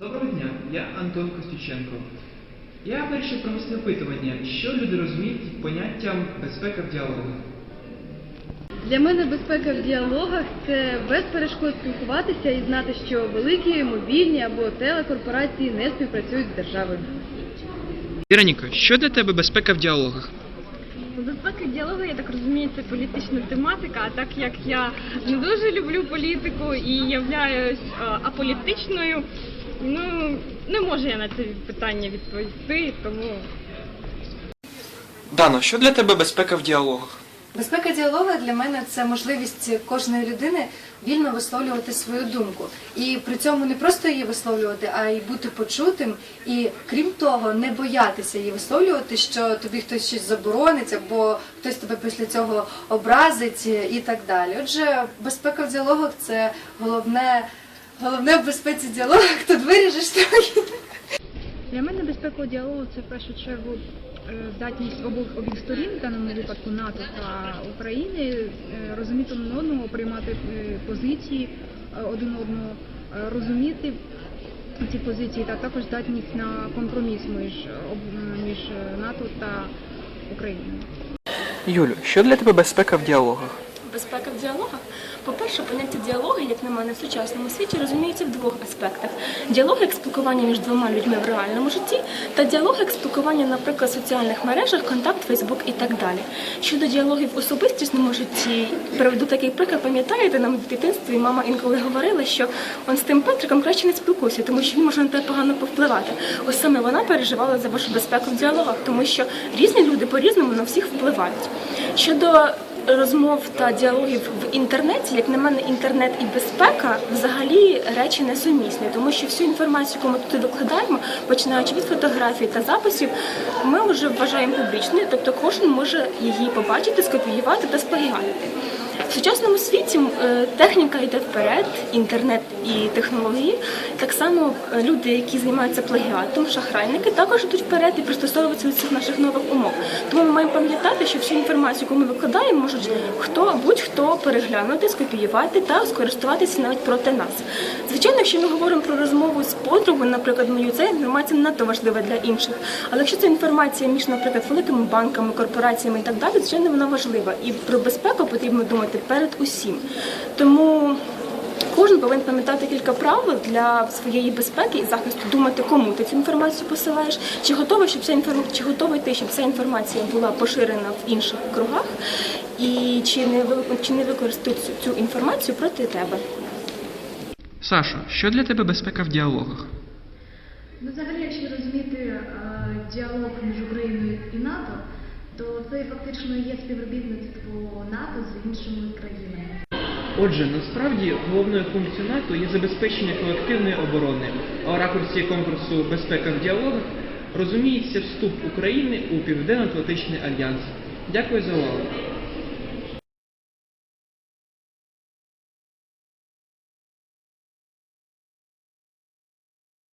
Доброго дня, я Антон Костюченко. Я вирішив провести опитування, що люди розуміють під поняттям безпека в діалогах. Для мене безпека в діалогах це без перешкод спілкуватися і знати, що великі мобільні або телекорпорації не співпрацюють з державою. Вероніка, що для тебе безпека в діалогах? Безпека діалогу, я так розумію, це політична тематика. А так як я не дуже люблю політику і являюсь е, аполітичною, ну не можу я на це питання відповісти, тому Дано, що для тебе безпека в діалогах? Безпека діалогу для мене це можливість кожної людини вільно висловлювати свою думку. І при цьому не просто її висловлювати, а й бути почутим. І крім того, не боятися її висловлювати, що тобі хтось щось заборонить, або хтось тебе після цього образить і так далі. Отже, безпека в діалогах це головне, головне в безпеці діалогах. Тут виріжеш трохи. Для мене безпека діалогу це в першу чергу е, здатність обох обох сторін, в даному випадку НАТО та України, е, розуміти один одного, приймати е, позиції один одного, розуміти ці позиції, та також здатність на компроміс між, між НАТО та Україною. Юлю, що для тебе безпека в діалогах? Безпека в діалогах. По-перше, поняття діалогу, як на мене, в сучасному світі розуміється в двох аспектах: діалог як спілкування між двома людьми в реальному житті, та діалог як спілкування, наприклад, в соціальних мережах, контакт, Фейсбук і так далі. Щодо діалогів в особистісному житті, приведу такий приклад, пам'ятаєте, нам в дитинстві мама інколи говорила, що он з тим Петриком краще не спілкуйся, тому що він може на тебе погано повпливати. Ось саме вона переживала за вашу безпеку в діалогах, тому що різні люди по-різному на всіх впливають. Щодо розмов та діалогів в інтернеті, як на мене, інтернет і безпека взагалі речі несумісні, тому що всю інформацію, яку ми туди викладаємо, починаючи від фотографій та записів, ми вже вважаємо публічною, тобто кожен може її побачити, скопіювати та споглядати. В сучасному світі е, техніка йде вперед, інтернет і технології. Так само е, люди, які займаються плагіатом, шахрайники, також йдуть вперед і пристосовуються до цих наших нових умов. Тому ми маємо пам'ятати, що всю інформацію, яку ми викладаємо, можуть хто будь-хто переглянути, скопіювати та скористуватися навіть проти нас. Звичайно, якщо ми говоримо про розмову з подругою, наприклад, мою, ця інформація надто важлива для інших. Але якщо це інформація між, наприклад, великими банками, корпораціями і так далі, звичайно, вона важлива. І про безпеку потрібно думати перед усім. Тому Кожен повинен пам'ятати кілька правил для своєї безпеки і захисту, думати, кому ти цю інформацію посилаєш, чи готовий, щоб ця інформація, чи готовий ти, щоб ця інформація була поширена в інших кругах, і чи не чи не використають цю, цю інформацію проти тебе. Сашо, що для тебе безпека в діалогах? Ну, взагалі, якщо розуміти е, діалог між Україною і НАТО, то це фактично є співробітництво НАТО з іншими країнами. Отже, насправді головною функцією НАТО є забезпечення колективної оборони, а у ракурсі конкурсу Безпека в діалогах розуміється вступ України у Південно-Атлантичний альянс. Дякую за увагу.